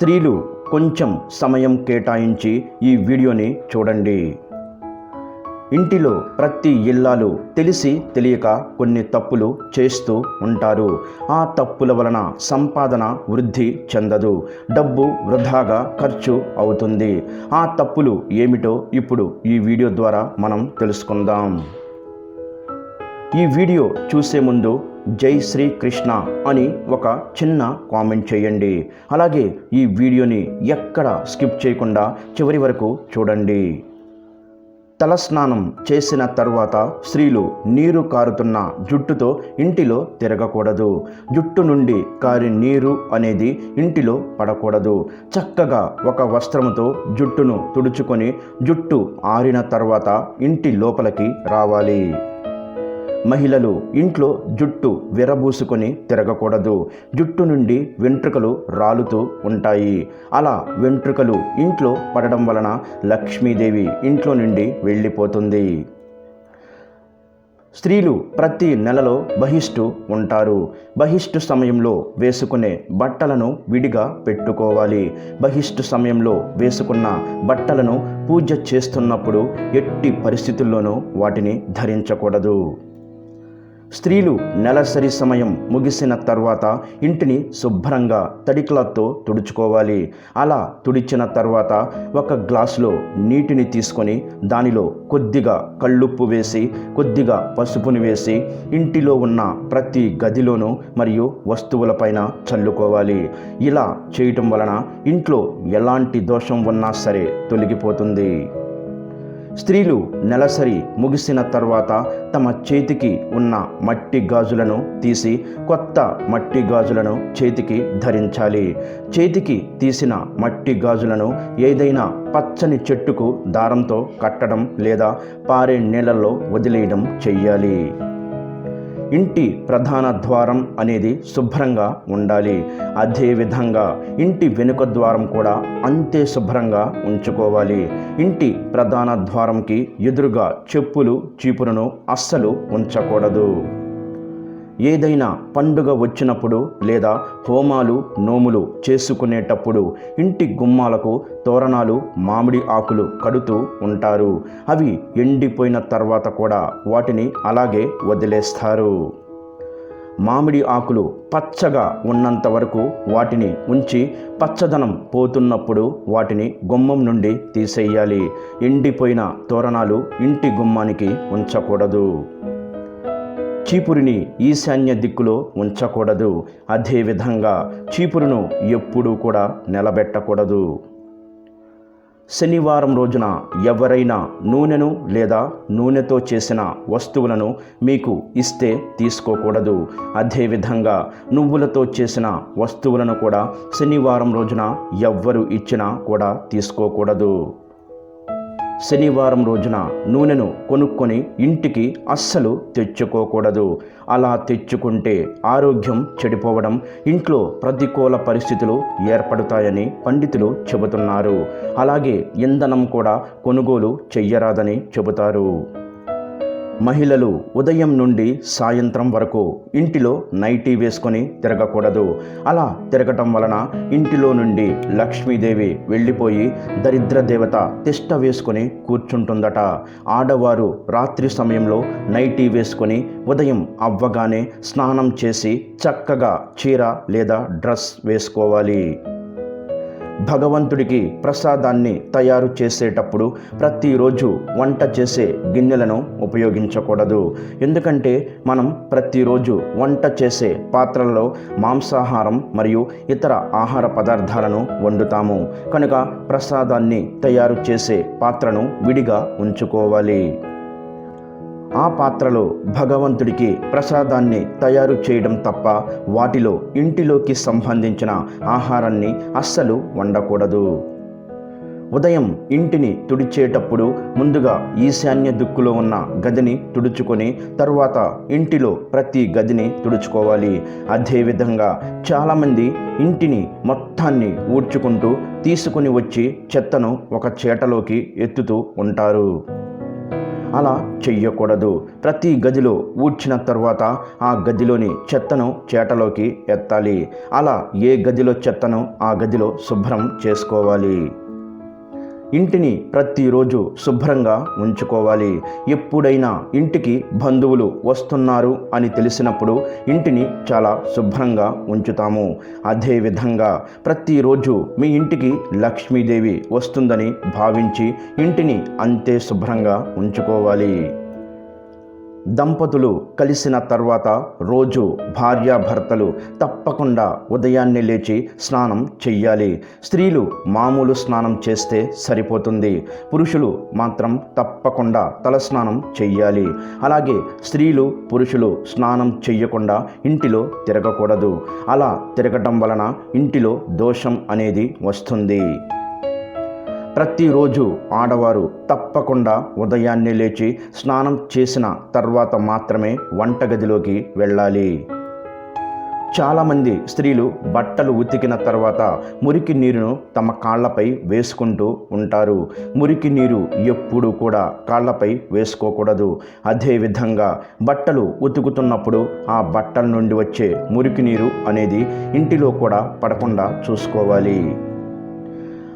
స్త్రీలు కొంచెం సమయం కేటాయించి ఈ వీడియోని చూడండి. ఇంటిలో ప్రతి ఇల్లాలు తెలిసి తెలియక కొన్ని తప్పులు చేస్తూ ఉంటారు. ఆ తప్పుల వలన సంపాదన వృద్ధి చెందదు. డబ్బు వృధాగా ఖర్చు అవుతుంది. ఆ తప్పులు ఏమిటో ఇప్పుడు ఈ వీడియో ద్వారా మనం తెలుసుకుందాం. ఈ వీడియో చూసే ముందు జై శ్రీ కృష్ణ అని ఒక చిన్న కామెంట్ చేయండి. అలాగే ఈ వీడియోని ఎక్కడ స్కిప్ చేయకుండా చివరి వరకు చూడండి. తలస్నానం చేసిన తర్వాత స్త్రీలు నీరు కారుతున్న జుట్టుతో ఇంటిలో తిరగకూడదు. జుట్టు నుండి కారి నీరు అనేది ఇంటిలో పడకూడదు. చక్కగా ఒక వస్త్రముతో జుట్టును తుడుచుకొని జుట్టు ఆరిన తర్వాత ఇంటి లోపలికి రావాలి. మహిళలు ఇంట్లో జుట్టు విరబూసుకొని తిరగకూడదు. జుట్టు నుండి వెంట్రుకలు రాలుతూ ఉంటాయి. అలా వెంట్రుకలు ఇంట్లో పడడం వలన లక్ష్మీదేవి ఇంట్లో నుండి వెళ్ళిపోతుంది. స్త్రీలు ప్రతి నెలలో బహిష్టు ఉంటారు. బహిష్టు సమయంలో వేసుకునే బట్టలను విడిగా పెట్టుకోవాలి. బహిష్టు సమయంలో వేసుకున్న బట్టలను పూజ చేస్తున్నప్పుడు ఎట్టి పరిస్థితుల్లోనూ వాటిని ధరించకూడదు. స్త్రీలు నెలసరి సమయం ముగిసిన తర్వాత ఇంటిని శుభ్రంగా తడిక్లాత్తో తుడుచుకోవాలి. అలా తుడిచిన తర్వాత ఒక గ్లాసులో నీటిని తీసుకొని దానిలో కొద్దిగా కళ్ళుప్పు వేసి కొద్దిగా పసుపుని వేసి ఇంటిలో ఉన్న ప్రతి గదిలోనూ మరియు వస్తువులపైన చల్లుకోవాలి. ఇలా చేయటం వలన ఇంట్లో ఎలాంటి దోషం ఉన్నా సరే తొలగిపోతుంది. స్త్రీలు నెలసరి ముగిసిన తర్వాత తమ చేతికి ఉన్న మట్టి గాజులను తీసి కొత్త మట్టి గాజులను చేతికి ధరించాలి. చేతికి తీసిన మట్టి గాజులను ఏదైనా పచ్చని చెట్టుకు దారంతో కట్టడం లేదా పారే నీళ్ళల్లో వదిలేయడం చెయ్యాలి. ఇంటి ప్రధాన ద్వారం అనేది శుభ్రంగా ఉండాలి. అదేవిధంగా ఇంటి వెనుక ద్వారం కూడా అంతే శుభ్రంగా ఉంచుకోవాలి. ఇంటి ప్రధాన ద్వారంకి ఎదురుగా చెప్పులు చీపురును అస్సలు ఉంచకూడదు. ఏదైనా పండుగ వచ్చినప్పుడు లేదా హోమాలు నోములు చేసుకునేటప్పుడు ఇంటి గుమ్మాలకు తోరణాలు మామిడి ఆకులు కడుతూ ఉంటారు. అవి ఎండిపోయిన తర్వాత కూడా వాటిని అలాగే వదిలేస్తారు. మామిడి ఆకులు పచ్చగా ఉన్నంత వరకు వాటిని ఉంచి పచ్చదనం పోతున్నప్పుడు వాటిని గుమ్మం నుండి తీసేయాలి. ఎండిపోయిన తోరణాలు ఇంటి గుమ్మానికి ఉంచకూడదు. చీపురిని ఈశాన్య దిక్కులో ఉంచకూడదు. అదేవిధంగా చీపురును ఎప్పుడూ కూడా నిలబెట్టకూడదు. శనివారం రోజున ఎవరైనా నూనెను లేదా నూనెతో చేసిన వస్తువులను మీకు ఇస్తే తీసుకోకూడదు. అదేవిధంగా నువ్వులతో చేసిన వస్తువులను కూడా శనివారం రోజున ఎవ్వరు ఇచ్చినా కూడా తీసుకోకూడదు. శనివారం రోజున నూనెను కొనుక్కొని ఇంటికి అస్సలు తెచ్చుకోకూడదు. అలా తెచ్చుకుంటే ఆరోగ్యం చెడిపోవడం ఇంట్లో ప్రతికూల పరిస్థితులు ఏర్పడతాయని పండితులు చెబుతున్నారు. అలాగే ఇంధనం కూడా కొనుగోలు చెయ్యరాదని చెబుతారు. మహిళలు ఉదయం నుండి సాయంత్రం వరకు ఇంటిలో నైటీ వేసుకొని తిరగకూడదు. అలా తిరగటం వలన ఇంటిలో నుండి లక్ష్మీదేవి వెళ్ళిపోయి దరిద్ర దేవత తిష్ట వేసుకొని కూర్చుంటుందట. ఆడవారు రాత్రి సమయంలో నైటీ వేసుకొని ఉదయం అవ్వగానే స్నానం చేసి చక్కగా చీర లేదా డ్రెస్ వేసుకోవాలి. భగవంతుడికి ప్రసాదాన్ని తయారు చేసేటప్పుడు ప్రతిరోజు వంట చేసే గిన్నెలను ఉపయోగించకూడదు. ఎందుకంటే మనం ప్రతిరోజు వంట చేసే పాత్రలలో మాంసాహారం మరియు ఇతర ఆహార పదార్థాలను వండుతాము. కనుక ప్రసాదాన్ని తయారు చేసే పాత్రను విడిగా ఉంచుకోవాలి. ఆ పాత్రలో భగవంతుడికి ప్రసాదాన్ని తయారు చేయడం తప్ప వాటిలో ఇంటిలోకి సంబంధించిన ఆహారాన్ని అస్సలు వండకూడదు. ఉదయం ఇంటిని తుడిచేటప్పుడు ముందుగా ఈశాన్య దిక్కులో ఉన్న గదిని తుడుచుకొని తర్వాత ఇంటిలో ప్రతి గదిని తుడుచుకోవాలి. అదేవిధంగా చాలామంది ఇంటిని మొత్తాన్ని ఊడ్చుకుంటూ తీసుకుని వచ్చి చెత్తను ఒక చేటలోకి ఎత్తుతూ ఉంటారు. అలా చెయ్యకూడదు. ప్రతి గదిలో ఊడ్చిన తర్వాత ఆ గదిలోని చెత్తను చేటలోకి ఎత్తాలి. అలా ఏ గదిలో చెత్తను ఆ గదిలో శుభ్రం చేసుకోవాలి. ఇంటిని ప్రతిరోజు శుభ్రంగా ఉంచుకోవాలి. ఎప్పుడైనా ఇంటికి బంధువులు వస్తున్నారు అని తెలిసినప్పుడు ఇంటిని చాలా శుభ్రంగా ఉంచుతాము. అదేవిధంగా ప్రతిరోజు మీ ఇంటికి లక్ష్మీదేవి వస్తుందని భావించి ఇంటిని అంతే శుభ్రంగా ఉంచుకోవాలి. దంపతులు కలిసిన తర్వాత రోజు భార్యాభర్తలు తప్పకుండా ఉదయాన్నే లేచి స్నానం చెయ్యాలి. స్త్రీలు మామూలు స్నానం చేస్తే సరిపోతుంది. పురుషులు మాత్రం తప్పకుండా తలస్నానం చెయ్యాలి. అలాగే స్త్రీలు పురుషులు స్నానం చెయ్యకుండా ఇంటిలో తిరగకూడదు. అలా తిరగటం వలన ఇంటిలో దోషం అనేది వస్తుంది. ప్రతిరోజు ఆడవారు తప్పకుండా ఉదయాన్నే లేచి స్నానం చేసిన తర్వాత మాత్రమే వంటగదిలోకి వెళ్ళాలి. చాలామంది స్త్రీలు బట్టలు ఉతికిన తర్వాత మురికి నీరును తమ కాళ్ళపై వేసుకుంటూ ఉంటారు. మురికి నీరు ఎప్పుడూ కూడా కాళ్ళపై వేసుకోకూడదు. అదేవిధంగా బట్టలు ఉతుకుతున్నప్పుడు ఆ బట్టల నుండి వచ్చే మురికి నీరు అనేది ఇంటిలో కూడా పడకుండా చూసుకోవాలి.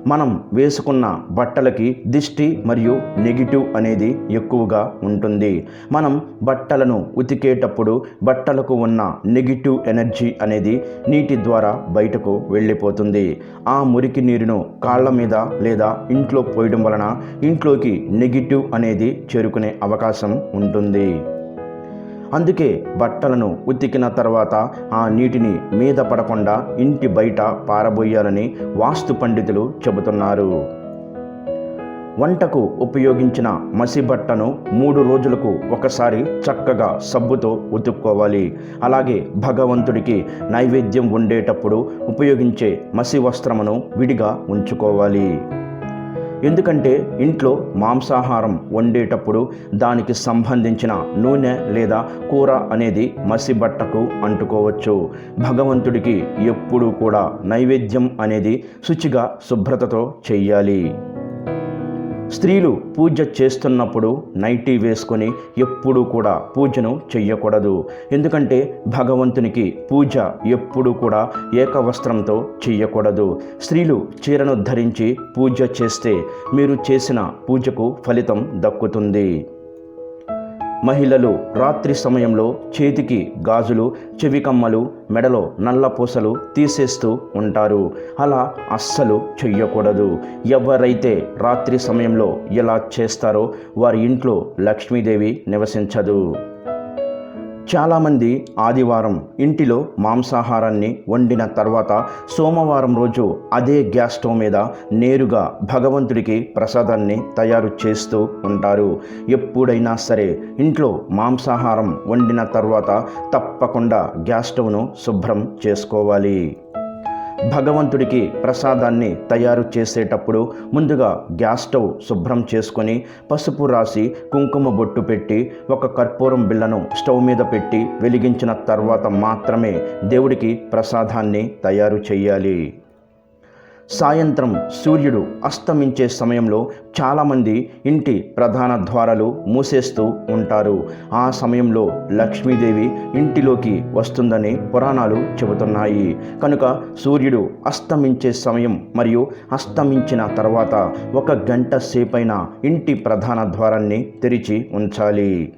మనం వేసుకున్న బట్టలకి దిష్టి మరియు నెగిటివ్ అనేది ఎక్కువగా ఉంటుంది. మనం బట్టలను ఉతికేటప్పుడు బట్టలకు ఉన్న నెగిటివ్ ఎనర్జీ అనేది నీటి ద్వారా బయటకు వెళ్ళిపోతుంది. ఆ మురికి నీరును కాళ్ళ మీద లేదా ఇంట్లో పోయడం వలన ఇంట్లోకి నెగిటివ్ అనేది చేరుకునే అవకాశం ఉంటుంది. అందుకే బట్టలను ఉతికిన తర్వాత ఆ నీటిని మీద పడకుండా ఇంటి బయట పారబోయాలని వాస్తు పండితులు చెబుతున్నారు. వంటకు ఉపయోగించిన మసి బట్టను మూడు రోజులకు ఒకసారి చక్కగా సబ్బుతో ఉతుక్కోవాలి. అలాగే భగవంతుడికి నైవేద్యం ఉండేటప్పుడు ఉపయోగించే మసి వస్త్రమును విడిగా ఉంచుకోవాలి. ఎందుకంటే ఇంట్లో మాంసాహారం వండేటప్పుడు దానికి సంబంధించిన నూనె లేదా కూర అనేది మసి బట్టకు అంటుకోవచ్చు. భగవంతుడికి ఎప్పుడూ కూడా నైవేద్యం అనేది శుచిగా శుభ్రతతో చెయ్యాలి. స్త్రీలు పూజ చేస్తున్నప్పుడు నైటీ వేసుకొని ఎప్పుడూ కూడా పూజను చెయ్యకూడదు. ఎందుకంటే భగవంతునికి పూజ ఎప్పుడూ కూడా ఏకవస్త్రంతో చెయ్యకూడదు. స్త్రీలు చీరను ధరించి పూజ చేస్తే మీరు చేసిన పూజకు ఫలితం దక్కుతుంది. మహిళలు రాత్రి సమయంలో చేతికి గాజులు చెవికమ్మలు మెడలో నల్ల పూసలు తీసేస్తూ ఉంటారు. అలా అస్సలు చెయ్యకూడదు. ఎవరైతే రాత్రి సమయంలో ఇలా చేస్తారో వారి ఇంట్లో లక్ష్మీదేవి నివసించదు. చాలామంది ఆదివారం ఇంటిలో మాంసాహారాన్ని వండిన తర్వాత సోమవారం రోజు అదే గ్యాస్ స్టవ్ మీద నేరుగా భగవంతుడికి ప్రసాదాన్ని తయారు చేస్తూ ఉంటారు. ఎప్పుడైనా సరే ఇంట్లో మాంసాహారం వండిన తర్వాత తప్పకుండా గ్యాస్ స్టవ్ను శుభ్రం చేసుకోవాలి. భగవంతుడికి ప్రసాదాన్ని తయారు చేసేటప్పుడు ముందుగా గ్యాస్ స్టవ్ శుభ్రం చేసుకొని పసుపు రాసి కుంకుమ బొట్టు పెట్టి ఒక కర్పూరం బిళ్ళను స్టవ్ మీద పెట్టి వెలిగించిన తర్వాత మాత్రమే దేవుడికి ప్రసాదాన్ని తయారు చేయాలి. సాయంత్రం సూర్యుడు అస్తమించే సమయంలో చాలామంది ఇంటి ప్రధాన ద్వారాలు మూసేస్తూ ఉంటారు. ఆ సమయంలో లక్ష్మీదేవి ఇంటిలోకి వస్తుందని పురాణాలు చెబుతున్నాయి. కనుక సూర్యుడు అస్తమించే సమయం మరియు అస్తమించిన తర్వాత ఒక గంట సేపైన ఇంటి ప్రధాన ద్వారాన్ని తెరిచి ఉంచాలి.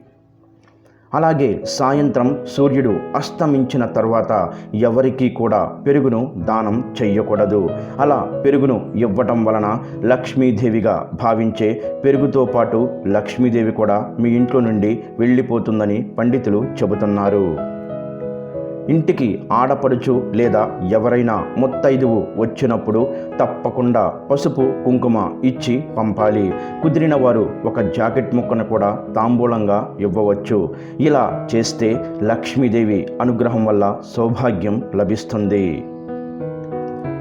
అలాగే సాయంత్రం సూర్యుడు అస్తమించిన తర్వాత ఎవరికీ కూడా పెరుగును దానం చెయ్యకూడదు. అలా పెరుగును ఇవ్వటం వలన లక్ష్మీదేవిగా భావించే పెరుగుతో పాటు లక్ష్మీదేవి కూడా మీ ఇంట్లో నుండి వెళ్ళిపోతుందని పండితులు చెబుతున్నారు. ఇంటికి ఆడపడుచు లేదా ఎవరైనా ముత్తైదువు వచ్చినప్పుడు తప్పకుండా పసుపు కుంకుమ ఇచ్చి పంపాలి. కుదిరిన వారు ఒక జాకెట్ ముక్కను కూడా తాంబూలంగా ఇవ్వవచ్చు. ఇలా చేస్తే లక్ష్మీదేవి అనుగ్రహం వల్ల సౌభాగ్యం లభిస్తుంది.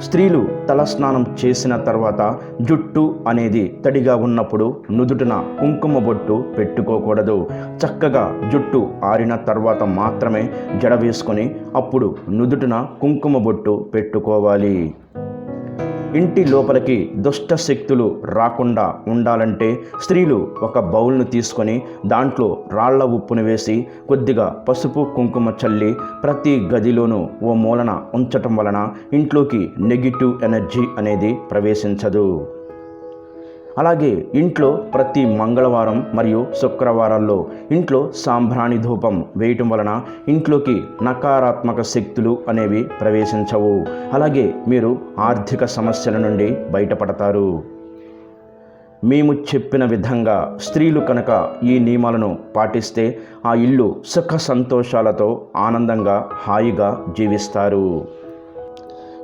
స్త్రీలు తలస్నానం చేసిన తర్వాత జుట్టు అనేది తడిగా ఉన్నప్పుడు నుదుటిన కుంకుమ బొట్టు పెట్టుకోకూడదు. చక్కగా జుట్టు ఆరిన తర్వాత మాత్రమే జడ వేసుకొని అప్పుడు నుదుటిన కుంకుమ బొట్టు పెట్టుకోవాలి. ఇంటి లోపలికి దుష్ట శక్తులు రాకుండా ఉండాలంటే స్త్రీలు ఒక బౌల్ను తీసుకొని దాంట్లో రాళ్ళ ఉప్పును వేసి కొద్దిగా పసుపు కుంకుమ చల్లి ప్రతి గదిలోనూ ఓ మూలన ఉంచటం వలన ఇంట్లోకి నెగిటివ్ ఎనర్జీ అనేది ప్రవేశించదు. అలాగే ఇంట్లో ప్రతి మంగళవారం మరియు శుక్రవారాల్లో ఇంట్లో సాంబ్రాణి ధూపం వేయటం వలన ఇంట్లోకి నకారాత్మక శక్తులు అనేవి ప్రవేశించవు. అలాగే మీరు ఆర్థిక సమస్యల నుండి బయటపడతారు. మేము చెప్పిన విధంగా స్త్రీలు కనుక ఈ నియమాలను పాటిస్తే ఆ ఇల్లు సుఖ సంతోషాలతో ఆనందంగా హాయిగా జీవిస్తారు.